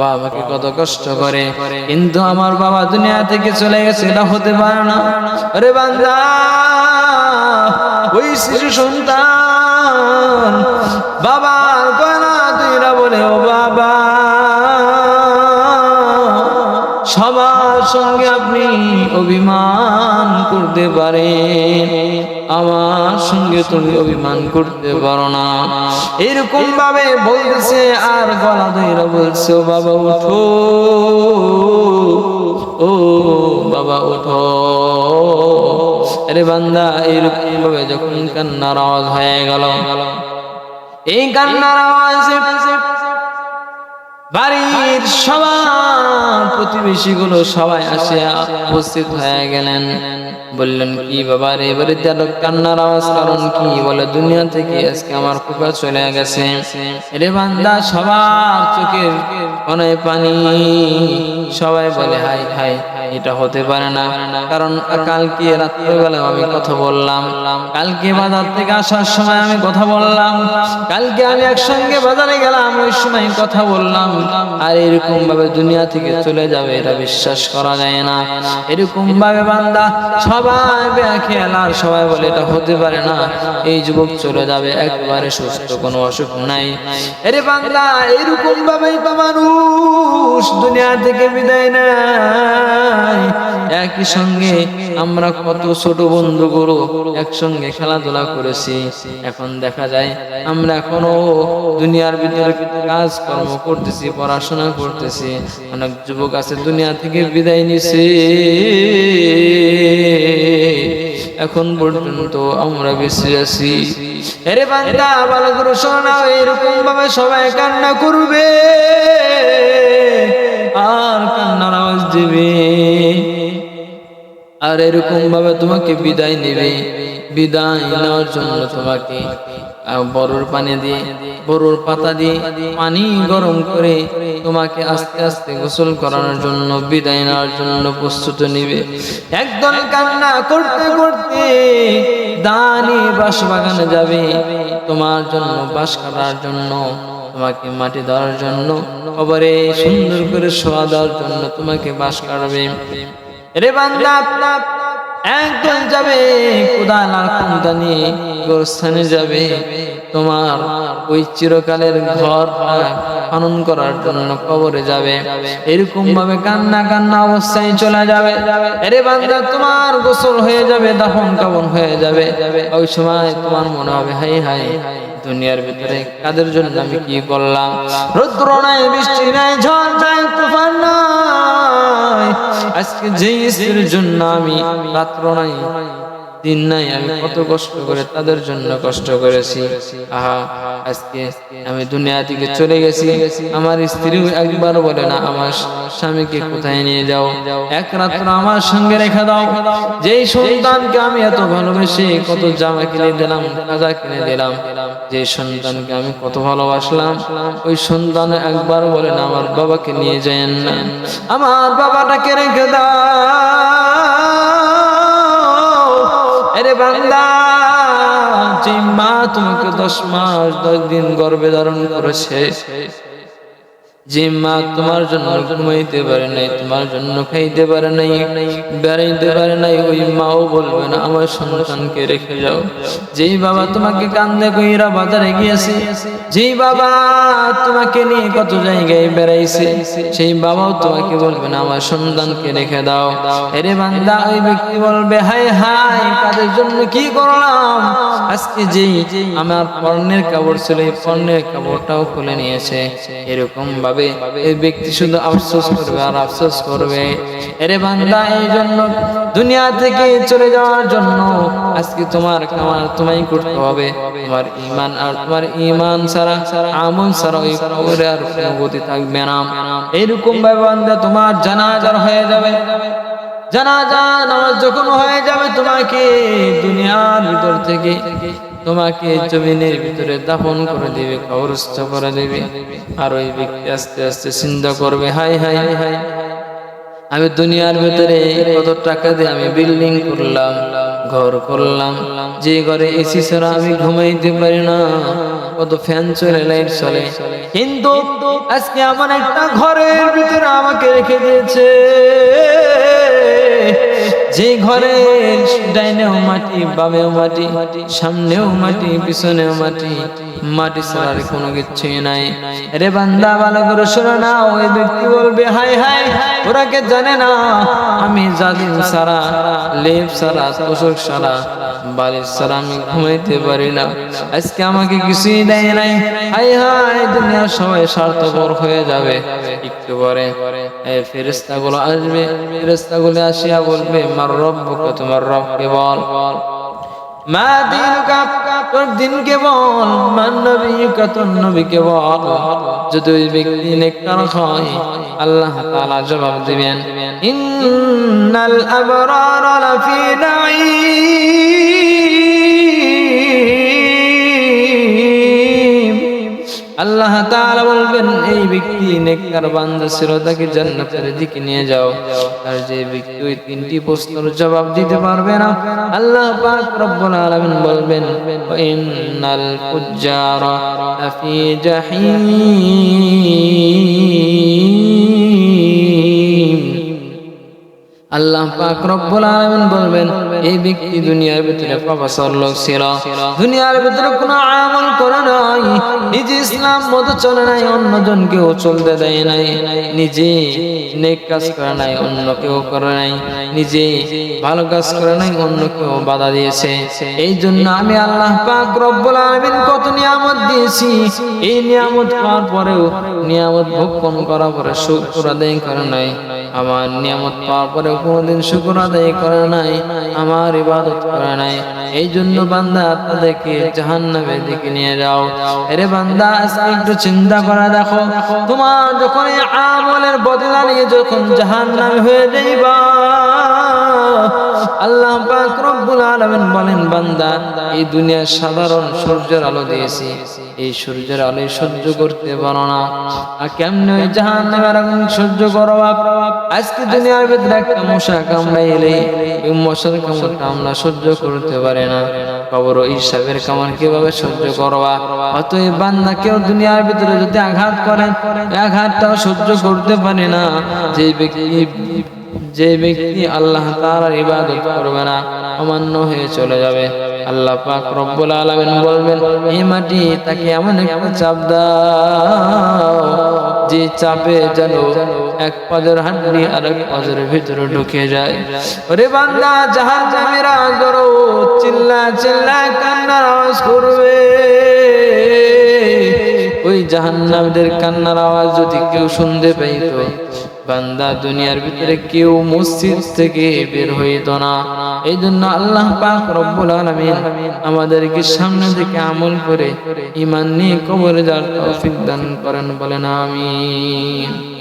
বাবা আমাকে কত কষ্ট করে। কিন্তু আমার বাবা দুনিয়া থেকে চলে গেছে, এটা হতে পারে না। আরে বান্দা, ওই শিশু সন্তান বাবার কয়না তুইরা বলে, ও বাবা সবার সঙ্গে আপনি অভিমান করতে পারেন। আমার সঙ্গে তুমি অভিমান করতে পারো না। এরকম ভাবে বলতেছে আর গলা ধরে বলছে বাবা, উঠো। ও বাবা, উঠো। আরে বান্দা, এরকম ভাবে যখন কান্নার আওয়াজ হয়ে গেল, এই কান্নার আওয়াজে বাড়ির সবার প্রতিবেশী গুলো সবাই আসিয়া উপস্থিত হয়ে গেলেন। বললেন, কি বাবা রে এবারে যেন কান্নার আওয়াজ, কারণ কি? বলে, দুনিয়া থেকে আজকে আমার খোকা চলে গেছে। রে বান্দা, সবার চোখের অনেক পানি। সবাই বলে হাই হাই এটা হতে পারে না। কারণ কালকে রাত্রেবেলা আমি কথা বললাম। কালকে বাজার থেকে আসার সময় আমি কথা বললাম। কালকে আমি একসঙ্গে বাজারে গেলাম, ওই সময় কথা বললাম। আর এরকম ভাবে দুনিয়া থেকে চলে যাবে, এটা বিশ্বাস করা যায় না। এরকম ভাবে বান্দা সবাই খেয়াল আর সবাই বলে, এটা হতে পারে না। এই যুবক চলে যাবে, একবারে সুস্থ, কোনো অসুখ নাই। এরে বান্দা এরকম ভাবেই তো মানুষ দুনিয়া থেকে বিদায় নেয় একই সঙ্গে আমরা কত ছোট বন্ধু গুলো একসঙ্গে খেলাধুলা করেছি। এখন দেখা যায় আমরা এখনও দুনিয়ার ভিতরে কাজ কর্ম করতেছি, পড়াশোনা করতেছি। অনেক যুবক আছে দুনিয়া থেকে বিদায় নিছে। এখন পর্যন্ত আমরা বেঁচে আছি। এরে বান্দা, ভালো করে শোনাও এরকম ভাবে সবাই কান্না করবে। আর কান্নার আওয়াজ দিবে। আর এরকম ভাবে তোমাকে বিদায় নেবে। বিদায় নেওয়ার জন্য তোমাকে বড়র পানি দিয়ে বড়র পাতা দিয়ে পানি গরম করে তোমাকে আস্তে আস্তে গোসল করানোর জন্য, বিদায় নেওয়ার জন্য প্রস্তুত নিবে। একদল কান্না করতে করতে দানি বাস বাগানে যাবে। তোমার জন্য বাস কাটার জন্য তোমাকে মাটি দেওয়ার জন্য কবরে সুন্দর করে শোয়া দেওয়ার জন্য তোমাকে বাস কাটাবে রে বান্দা একদল যাবে কোদাল আর কুন্দা নিয়ে গোরস্থানে যাবে। তোমার ওই চিরকালের ঘর খনন করার জন্য কবরে যাবে। এরকম ভাবে কান্না কান্না অবস্থায় চলে যাবে। আরে বান্দা, তোমার গোসল হয়ে যাবে, দাফন কাবন হয়ে যাবে। ওই সময় তোমার মনে হবে, হাই হাই, দুনিয়ার ভিতরে কাদের জন্য আমি কি করলাম? রৌদ্র নাই, বৃষ্টি নাই, ঝড় নাই, তুফান নাই। আজকে যে স্ত্রীর জন্য আমি রাত্র নাই। দিন নাই, আমি কত কষ্ট করে তাদের জন্য কষ্ট করেছি। আহা, আজকে আমি দুনিয়া থেকে চলে গেছি। আমার স্ত্রীও একবার বলে, না, আমার স্বামীকে কোথায় নিয়ে যাও? এক রাত্র আমার সঙ্গে রেখে দাও। যেই সন্তানকে আমি এত ভালোবেসে কত জামা কিনে দিলাম কাজা কিনে দিলাম যে সন্তানকে আমি কত ভালোবাসলাম, ওই সন্তান একবার বলে, না, আমার বাবাকে নিয়ে যায়েন না। আমার বাবাটাকে রেখে দাও। আরে বান্দা যে মা তোমাকে দশ মাস দশ দিন গর্ভে ধারণ করেছে যে মা তোমার জন্য ঘুমাইতে পারে নাই, তোমার জন্য খাইতে পারে নাই, বেড়াইতে পারে নাই, ওই মাও বলবে না, আমার সন্তানকে রেখে যাও। যেই বাবা তোমাকে কান্দে কইরা বাজারে গিয়েছে, যেই বাবা তোমাকে নিয়ে কত জায়গায় বেড়াইছে, সেই বাবাও তোমাকে বলবে না, আমার সন্তানকে রেখে দাও। এরে বান্দা, ওই ব্যক্তি বলবে হাই হাই কাদের জন্য কি করলাম? আজকে যেই আমার পর্ণের কাপড় ছিল, এই পর্ণের কাপড়টাও খুলে নিয়েছে। এরকম ভাবে এই ব্যক্তি শুধু আফসোস করবে আর আফসোস করবে। এরে বান্দা, এই জন্য দুনিয়া থেকে চলে যাওয়ার জন্য আজকে তোমার কামার তোমায় করতে হবে। তোমার ইমান আর তোমার ইমান সারা আমল ছাড়া ওই কবরে আর কোনো গতি থাকবে না। এইরকম ভাবে বান্দা তোমার জানাজার হয়ে যাবে। জানাজা নামাজ যখন হয়ে যাবে, তোমাকে দুনিয়ার ভিতর থেকে তোমাকে জমিনের ভিতরে দাফন করে দিবে, কবরস্থ করে দিবে। আর ওই ব্যক্তি আস্তে আস্তে চিন্তা করবে হাই হাই হাই আমি দুনিয়ার ভিতরে কত টাকা দিয়ে আমি বিল্ডিং করলাম, ঘর করলাম, যে ঘরে এসি ছাড়া আমি ঘুমাইতে পারি না, কত ফ্যান চলে, লাইট চলে। কিন্তু আজকে আমার একটা ঘরের ভিতরে আমাকে রেখে দিয়েছে। যে ঘরে ডাইনেও মাটি, বামেও মাটি, সামনেও মাটি, পিছনেও মাটি মাটি ছাড়ার কোনো কিছুই নাই। রে বান্দা, ভালো করে শোনো না, ওই ব্যক্তি বলবে হাই হাই ওরা কে জানে না, আমি জাদিন সারা লেপ সারা তোষক সারা বালিশ সারা আমি ঘুমাইতে পারি না। আজকে আমাকে কিছুই দেয় নাই। হাই হাই দুনিয়ার সবাই স্বার্থপর হয়ে যাবে। একটু পরে এই ফেরেস্তা গুলো আসবে। ফেরেস্তা গুলো আসিয়া বলবে, মার রব্বকে, তোমার রবকে বল। মা তোর বল। বল। যদি ওই ব্যক্তি হয়, আল্লাহ তাআলা জবাব দিবেন, ইন্নাল আবরার লাফি নাঈম। আল্লাহ তাআলা বলবেন, এই ব্যক্তি নেককার বান্দা ছিল তাকে জান্নাতের দিকে নিয়ে যাও। আর যে ব্যক্তি ওই তিনটি প্রশ্নের জবাব দিতে পারবে না, আল্লাহ পাক রব্বুল আলামিন বলবেন ইন্নাল ফুজ্জারা ফি জাহিম। আল্লাহ পাক রব্বুল আলামিন বলবেন, এই ব্যক্তি দুনিয়ার ভিতরে প্রফেসর লোক ছিল। দুনিয়ার ভিতরে কোনো আমল করে নাই, নিজে ইসলাম চলে নাই অন্য জনকেও চলতে দেয় নাই। নিজে নেক কাজ করে নাই অন্য কেউ করে নাই। নিজে ভালো কাজ করে নাই অন্য কেউ বাধা দিয়েছে। এই জন্য আমি আল্লাহ পাক রব্বুল আলামিন কত নিয়ামত দিয়েছি। এই নিয়ামত পাওয়ার পরেও নিয়ামত ভক্ষণ করার পরে শুকর আদায় করে নাই। আমার নিয়ামত পাওয়ার পরেও কোনোদিন শুকুর আদায় করে নাই, আমার ইবাদত করে নাই। এই জন্য বান্দা তাদেরকে জাহান নামের দিকে নিয়ে যাও। এরে বান্দা, আজকে একটু চিন্তা করা দেখো, তোমার যখন আমলের বদলা নিয়ে যখন জাহান নামে হয়ে যাইবা আল্লাহ পাক রব্বুল আলামিন বলেন, বান্দা, এই দুনিয়ার সাধারণ সূর্যের আলো দিয়েছি। এই সূর্যের আলো সহ্য করতে পারো না। আর কেমনে ওই জাহান নামের আগুন সহ্য করো? আজকে দুনিয়ার ভিতরে একটা মশা কামড়াইলে এই মশার কামড়টা আমরা সহ্য করতে পারি না। খবর ওই সাপের কামড় কীভাবে সহ্য করবা অতএব বান্দা, কেউ দুনিয়ার ভিতরে যদি আঘাত করে, এই আঘাতটাও সহ্য করতে পারে না। যে ব্যক্তি যে ব্যক্তি আল্লাহ তাআলার ইবাদত করবে না, অমান্য হয়ে চলে যাবে। আল্লাহ পাক রব্বুল আলামিন বলবেন এই মাটি তাকে এমন একটা চাপ দাও, যে চাপে যেন এক পাজর হাড্ডি আর এক পাজরের ভিতরে ঢুকে যায়। ওরে বান্দা জাহান জামিরা করো চিল্লা চিল্লা কান্নার আওয়াজ করবে। ওই জাহান্নামীদের কান্নার আওয়াজ যদি কেউ শুনতে পাইতো বান্দা দুনিয়ার ভিতরে কেউ মসজিদ থেকে বের হইত না। এই জন্য আল্লাহ পাক রব্বুল আলামিন আমাদেরকে সামনে থেকে আমল করে ইমান নিয়ে কবরে যাওয়ার তৌফিক দান করেন বলেন, আমিন।